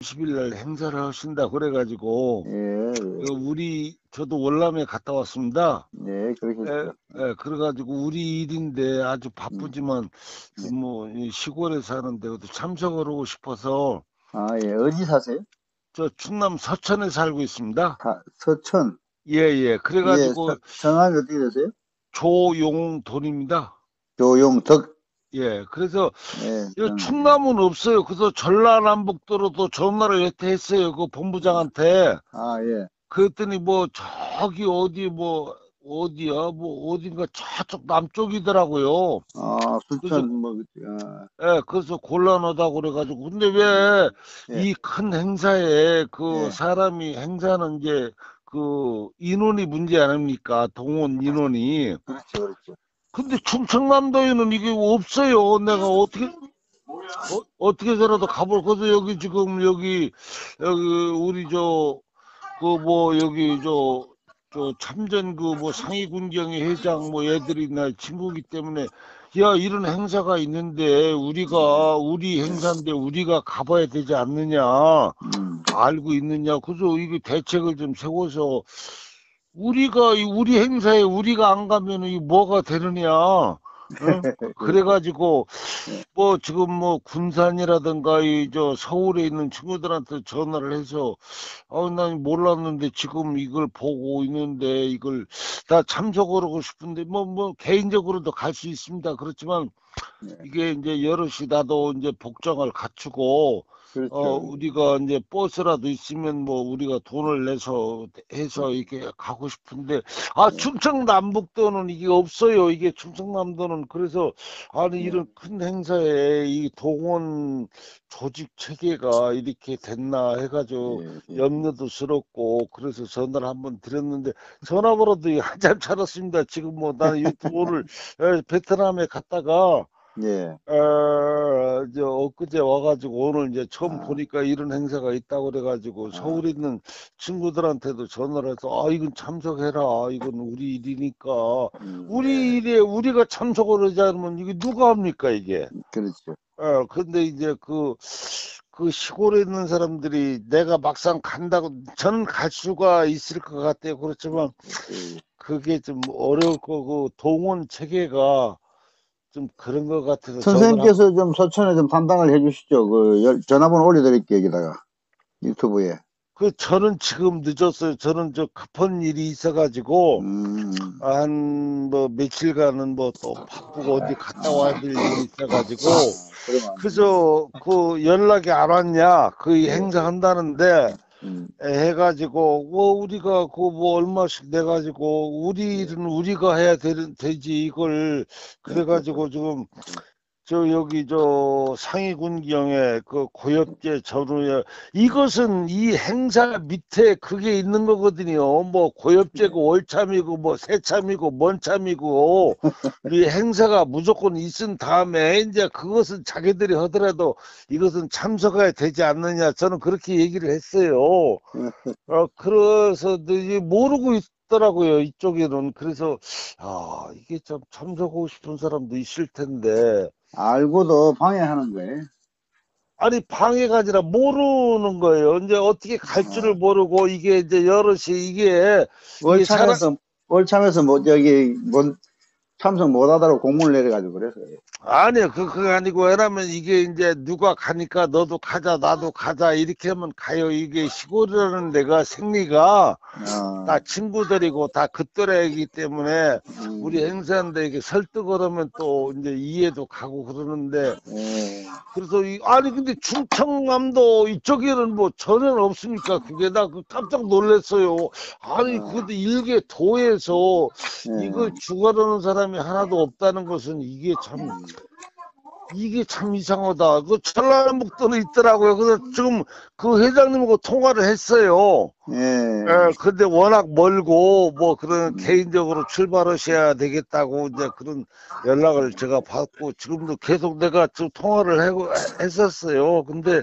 20일 날 행사를 하신다 그래가지고 예, 그 우리 저도 월남에 갔다 왔습니다. 네, 예, 그러셨죠. 예, 그래가지고 우리 일인데 아주 바쁘지만 네. 뭐이 시골에 사는데 도 참석을 하고 싶어서 아, 예, 어디 사세요? 저 충남 서천에 살고 있습니다. 다, 서천. 예, 예. 그래가지고 예, 서- 성함이 어떻게 되세요? 조용돈입니다. 조용덕. 예, 그래서 예, 이 충남은 없어요. 그래서 전라남북도로도 전화를 여태 했어요. 그 본부장한테. 아, 예. 그랬더니 뭐 저기 어디 뭐 어디야 뭐 어딘가 저쪽 남쪽이더라고요. 아, 수천, 뭐, 아, 예, 그래서 곤란하다고 그래가지고 근데 왜이 예. 큰 행사에 그 예. 사람이 행사는 이제 그 인원이 문제 아닙니까? 동원 인원이. 그렇죠, 그렇죠. 근데 충청남도에는 이게 없어요. 내가 어떻게 어, 어떻게 해서라도 가볼 거서 여기 지금 여기 여기 우리 저 그 뭐 여기 저 저 참전 그 뭐 상위군경의 회장 뭐 애들이 나 친구기 때문에 야 이런 행사가 있는데 우리가 우리 행사인데 우리가 가봐야 되지 않느냐? 음, 알고 있느냐? 그래서 이게 대책을 좀 세워서 우리가 이 우리 행사에 우리가 안 가면은 이 뭐가 되느냐 응? 그래가지고 뭐 지금 뭐 군산이라든가 이 저 서울에 있는 친구들한테 전화를 해서 어난 몰랐는데 지금 이걸 보고 있는데 이걸 다 참석을 하고 싶은데 뭐뭐 개인적으로도 갈 수 있습니다 그렇지만 네. 이게 이제 여럿이 나도 이제 복장을 갖추고 그렇죠. 어, 우리가 이제 버스라도 있으면 뭐 우리가 돈을 내서 해서 이렇게 가고 싶은데 아 네. 충청남북도는 이게 없어요. 이게 충청남도는 그래서 아니 네. 이런 큰 행사에 이 동원 조직 체계가 이렇게 됐나 해가지고 예, 예. 염려도 스럽고 그래서 전화를 한번 드렸는데 전화번호도 한참 찾았습니다. 지금 뭐 나는 유튜브를 에, 베트남에 갔다가 예. 어, 저 엊그제 와가지고 오늘 이제 처음 아. 보니까 이런 행사가 있다고 그래가지고 서울 에 있는 친구들한테도 전화를 해서 아 이건 참석해라 이건 우리 일이니까 음, 우리 일에 우리가 참석을 하지 않으면 이게 누가 합니까 이게 그렇죠. 어 근데 이제 그 그 시골에 있는 사람들이 내가 막상 간다고 저는 갈 수가 있을 것 같아요 그렇지만 예. 그게 좀 어려울 거고 동원 체계가 좀 그런 것 같아서 선생님께서 좀 서천에 좀 담당을 해주시죠. 그 열- 전화번호 올려드릴게요, 여기다가. 유튜브에. 그 저는 지금 늦었어요. 저는 저 급한 일이 있어가지고 음, 한뭐 며칠간은 뭐 또 바쁘고 어디 갔다 와야 될 일이 있어가지고. 그래서 그 연락이 안 왔냐 그 행사 한다는데 음, 에, 해가지고 뭐 우리가 그 뭐 얼마씩 내가지고 우리 일은 우리가 해야 되, 되지 이걸. 그래가지고 지금 저 여기 저 상위군경에 그 고엽제 전후에 이것은 이 행사 밑에 그게 있는 거거든요. 뭐 고엽제고 월참이고 뭐 새참이고 먼참이고 이 행사가 무조건 있은 다음에 이제 그것은 자기들이 하더라도 이것은 참석해야 되지 않느냐 저는 그렇게 얘기를 했어요. 어 그래서 모르고 있 더라고요 이쪽에는 그래서 아 이게 참 참석하고 싶은 사람도 있을 텐데 알고도 방해하는 거예요. 아니 방해가 아니라 모르는 거예요. 이제 어떻게 갈 줄을 모르고 이게 이제 여럿이 이게 월참에서, 월참에서 뭐, 저기, 뭔, 참석 못 하다고 공문을 내려가지고 그래서요. 아니요 그 그거 아니고 왜냐면 이게 이제 누가 가니까 너도 가자 나도 가자 이렇게 하면 가요. 이게 시골이라는 데가 생리가 어, 다 친구들이고 다 그 또래이기 때문에 음, 우리 행사인데 이게 설득을 하면 또 이제 이해도 가고 그러는데 예, 그래서 이, 아니 근데 충청남도 이쪽에는 뭐 전혀 없으니까 그게 나 그 깜짝 놀랐어요. 아니 어. 그것도 일개 도에서 예. 이걸 주관하는 사람이 하나도 없다는 것은 이게 참 이게 참 이상하다. 그 전라남북도는 있더라고요. 그래서 지금 그 회장님하고 통화를 했어요. 예, 예, 근데 워낙 멀고 뭐 그런 음. 개인적으로 출발하셔야 되겠다고 이제 그런 연락을 제가 받고 지금도 계속 내가 좀 통화를 하고 했었어요. 근데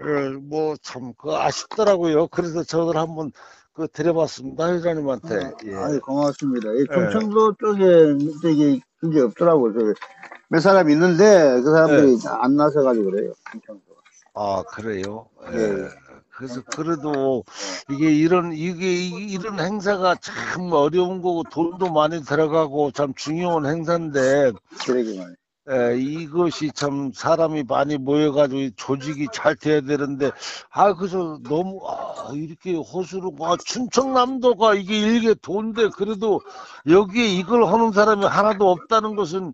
음, 뭐참 그 아쉽더라고요. 그래서 저를 한번 그 드려봤습니다 회장님한테. 예. 아니, 고맙습니다. 이 충청도 쪽에, 저기, 그게 없더라고요. 저기 몇 사람 있는데, 그 사람들이 안 나서가지고 그래요. 충청도. 아, 그래요? 예, 예. 예. 그래서 그래도 이게 이런 이게 이- 이런 행사가 참 어려운 거고 돈도 많이 들어가고 참 중요한 행사인데 말이 에, 이것이 참 사람이 많이 모여가지고 이 조직이 잘 돼야 되는데 아 그래서 너무 아, 이렇게 허수로 아, 충청남도가 이게 일개 도인데 그래도 여기에 이걸 하는 사람이 하나도 없다는 것은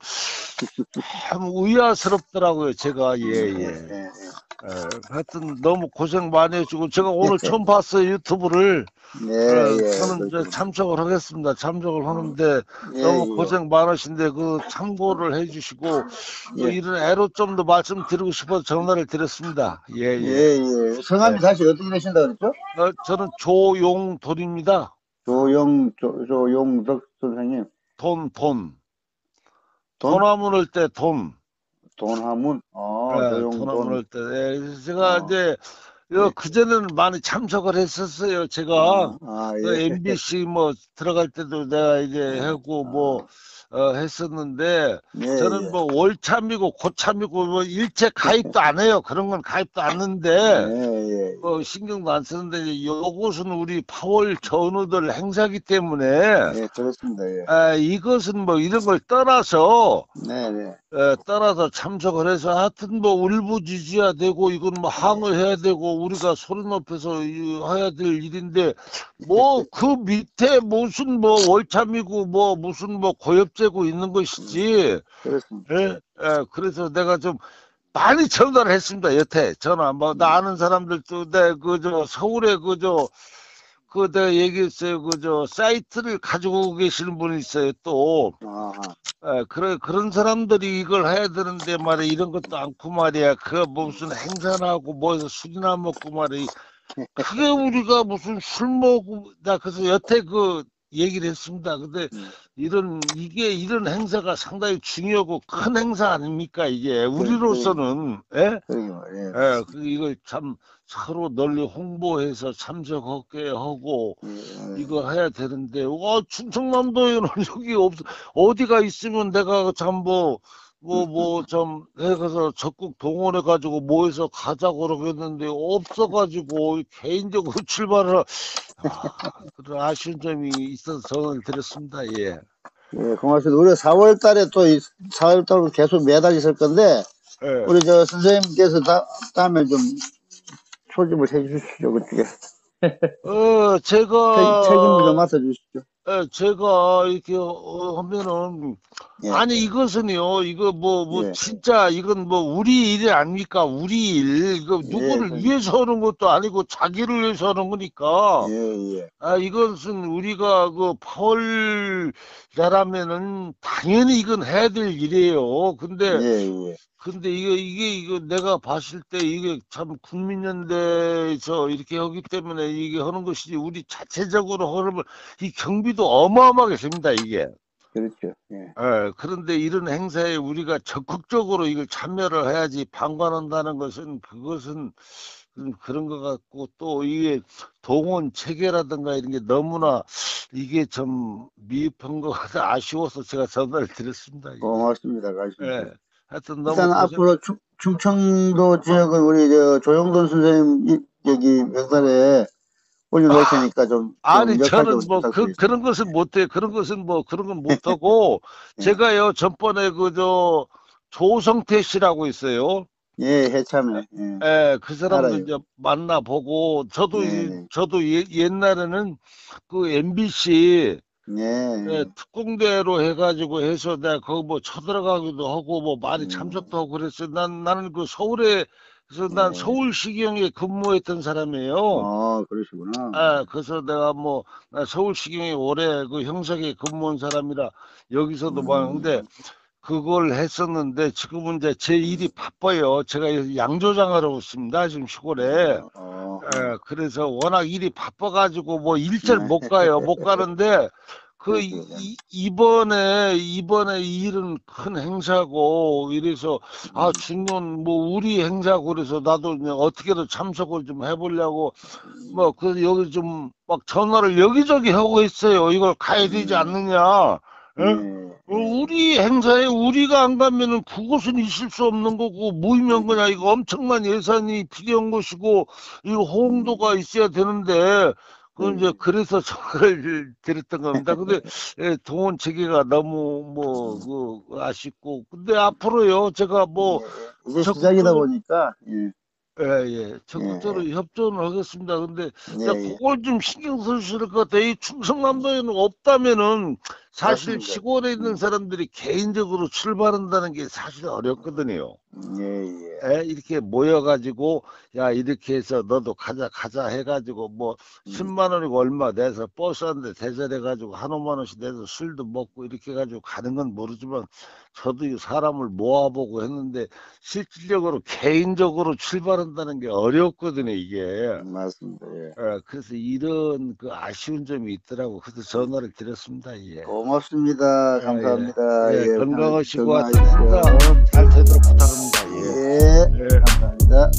참 의아스럽더라고요 제가. 예예. 예, 예. 하여튼 너무 고생 많이 해주고 제가 오늘 처음 봤어요 유튜브를 네, 어, 예. 저는 이제. 참석을 하겠습니다 참석을 하는데 예, 너무 예. 고생 많으신데 그 참고를 해주시고 또 예. 이런 애로점도 말씀드리고 싶어서 전화를 드렸습니다. 예, 예, 예. 예. 성함이 네. 다시 어떻게 되신다 그랬죠? 어, 저는 조용돌입니다. 조영, 조, 조용덕 선생님. 돈, 돈. 돈? 돈화문 할때 돈. 돈하문. 아, 예, 조용, 돈화문 돈. 할 때. 예, 제가 어. 이제 요 그전에는 많이 참석을 했었어요. 제가 아, 그 예. MBC 뭐 들어갈 때도 내가 이제 하고 뭐 어, 했었는데 예, 저는 예. 뭐 월참이고 고참이고 뭐 일체 가입도 안 해요. 그런 건 가입도 안 하는데 예, 예. 뭐 신경도 안 쓰는데 요것은 우리 8월 전후들 행사기 때문에 예, 그렇습니다. 예. 아, 이것은 뭐 이런 걸 떠나서 네, 네. 에, 떠나서 참석을 해서 하여튼 뭐 울부짖어야 되고 이건 뭐 항의해야 되고 우리가 소리 높여서 이- 해야 될 일인데 뭐 그 밑에 무슨 뭐 월참이고 뭐 무슨 뭐 고엽제고 있는 것이지 그렇습니다. 예, 예, 그래서 내가 좀 많이 전화를 했습니다. 여태 전화 뭐 나 아는 사람들도 내 그저 서울에 그저 그 내가 얘기했어요. 그 저 사이트를 가지고 계시는 분이 있어요. 또 아하. 예, 그래 그런 사람들이 이걸 해야 되는데 말이야 이런 것도 않고 말이야. 그 무슨 행사나 하고 뭐해서 술이나 먹고 말이야. 그게 우리가 무슨 술 먹고 나 그래서 여태 그 얘기를 했습니다. 근데 음. 이런 이게 이런 행사가 상당히 중요하고 큰 행사 아닙니까 이게 우리로서는 예? 예, 그 이걸 참 서로 널리 홍보해서 참석하게 하고 예. 이거 해야 되는데 와 충청남도에는 여기 없 어디가 있으면 내가 참뭐 뭐 뭐 좀 해서 적극 동원해 가지고 모여서 가자고 그러겠는데 없어 가지고 개인적으로 출발을 아, 그런 아쉬운 점이 있어서 전화를 드렸습니다. 예. 예, 고맙습니다. 우리 4월 달에 또, 4월 달로 계속 매달 있을 건데, 예. 우리 저 선생님께서 다, 다음에 좀 초집을 해 주시죠, 그쪽에. 어, 제가 책, 책임을 좀 맡아 주시죠. 예, 제가 이렇게 어, 하면은 예. 아니 이것은요 이거 뭐뭐 예. 진짜 이건 뭐 우리 일이 아닙니까 우리 일 이거 누구를 예. 위해서 하는 것도 아니고 자기를 위해서 하는 거니까 예, 예. 아 이것은 우리가 그 8월 달하면은 당연히 이건 해야 될 일이에요 근데 예, 예. 근데 이게 이게 이거 내가 봤을 때 이게 참 국민연대에서 이렇게 하기 때문에 이게 하는 것이지 우리 자체적으로 하려면 이 경비도 어마어마하게 됩니다 이게. 그렇죠. 예. 예, 그런데 이런 행사에 우리가 적극적으로 이걸 참여를 해야지 방관한다는 것은 그것은 음, 그런 것 같고 또 이게 동원 체계라든가 이런 게 너무나 이게 좀 미흡한 것 같아 아쉬워서 제가 전화를 드렸습니다. 이게. 고맙습니다. 가십시오. 예, 하여튼 너무 일단 고생- 앞으로 충, 충청도 지역은 우리 저 조영돈 선생님 이- 여기 명단에 올려놓을 테니까 좀, 좀 아니 저는 좀뭐그 부탁드리겠습니다. 그런 것은 못해 그런 것은 뭐 그런 건 못하고 예. 제가요 전번에 그 저 조성태 씨라고 있어요. 예, 해참에. 예. 예, 그 사람도 알아요. 이제 만나보고 저도 이- 네. 저도 예, 옛날에는 그 MBC 예. 예, 특공대로 해가지고 해서 내가 거기 뭐 쳐들어가기도 하고 뭐 많이 음. 참석도 하고 그랬어요. 난 나는 그 서울에 그래서 난 네. 서울시경에 근무했던 사람이에요. 아, 그러시구나. 아, 그래서 내가 뭐, 나 서울시경에 오래 그 형사에 근무한 사람이라 여기서도 뭐 음. 하는데 그걸 했었는데 지금은 이제 제 일이 바빠요. 제가 양조장을 하고 있습니다. 지금 시골에. 어, 예, 그래서 워낙 일이 바빠가지고 뭐 일절 네. 못 가요. 못 가는데 그. 이, 이번에 이번에 이 일은 큰 행사고 이래서 아 중요한 뭐 우리 행사고 그래서 나도 그냥 어떻게든 참석을 좀 해보려고 뭐 그 여기 좀 막 전화를 여기저기 하고 있어요. 이걸 가야 되지 음. 않느냐. 예? 예. 어, 우리 행사에 우리가 안 가면은 그것은 있을 수 없는 거고 모이면 그냥 이거 엄청난 예산이 필요한 것이고 이거 호응도가 있어야 되는데 그 이제 음. 그래서 전화를 드렸던 겁니다. 근데 예, 동원 체계가 너무 뭐 그 아쉽고 근데 앞으로요 제가 뭐 예, 이제 시작이다 보니까 예. 예, 예, 적극적으로 협조는 하겠습니다. 근데 예, 자, 예. 그걸 좀 신경 쓰실 것 같아요. 이 충청남도에는 없다면은 사실 맞습니다. 시골에 있는 음. 사람들이 개인적으로 출발한다는 게 사실 어렵거든요. 예, 예. 예, 이렇게 모여가지고 야 이렇게 해서 너도 가자 가자 해가지고 뭐 음. 10만 원이고 얼마 내서 버스 한 대 대절해가지고 한 5만 원씩 내서 술도 먹고 이렇게 해가지고 가는 건 모르지만 저도 이 사람을 모아보고 했는데 실질적으로 개인적으로 출발한다는 게 어렵거든요 이게. 맞습니다. 예. 예, 그래서 이런 그 아쉬운 점이 있더라고. 그래서 전화를 드렸습니다. 예. 고맙습니다. 예, 감사합니다. 예, 예, 건강하시고. 하여튼 잘 되도록 부탁합니다. 예. 예, 예. 감사합니다.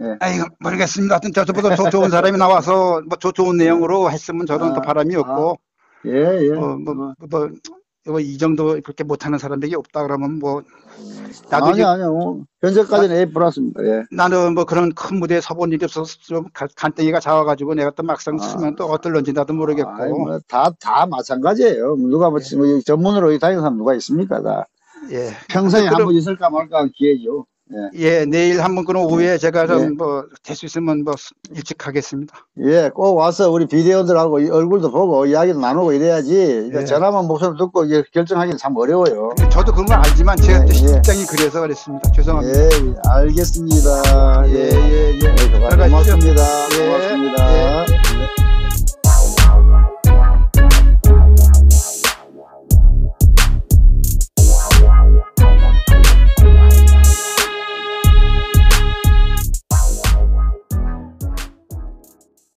예. 아이 모르겠습니다. 하여튼 저보다 더 좋은 사람이 나와서 뭐저 좋은 내용으로 했으면 저는 아, 또 바람이 없고 예, 예. 어, 뭐, 뭐, 뭐, 뭐, 이 정도 그렇게 못하는 사람들이 없다 그러면 뭐 나도 아니, 아니요. 뭐, 현재까지는 A 플러스입니다. 예. 나는 뭐 그런 큰 무대에 서본 일이 없어서 좀 가- 간땡이가 작아가지고 내가 또 막상 아. 쓰면 또 어떨런지 나도 모르겠고 뭐, 다, 다 마찬가지예요. 누가 뭐, 뭐 여기 전문으로 다니는 사람 누가 있습니까? 다. 예. 평생에 한 번 있을까 말까 한 기회죠. 예. 예, 내일 한번 그럼 오후에 제가 예. 좀뭐 될 수 있으면 뭐 일찍 하겠습니다. 예, 꼭 와서 우리 비대원들하고 이 얼굴도 보고 이야기도 나누고 이래야지. 예. 전화만 목소리 듣고 결정하기는 참 어려워요. 저도 그런 걸 알지만 제가 예, 또 예. 그래서 그랬습니다. 죄송합니다. 예, 예, 알겠습니다. 예, 예, 예. 예. 고맙습니다. 예, 고맙습니다. 예.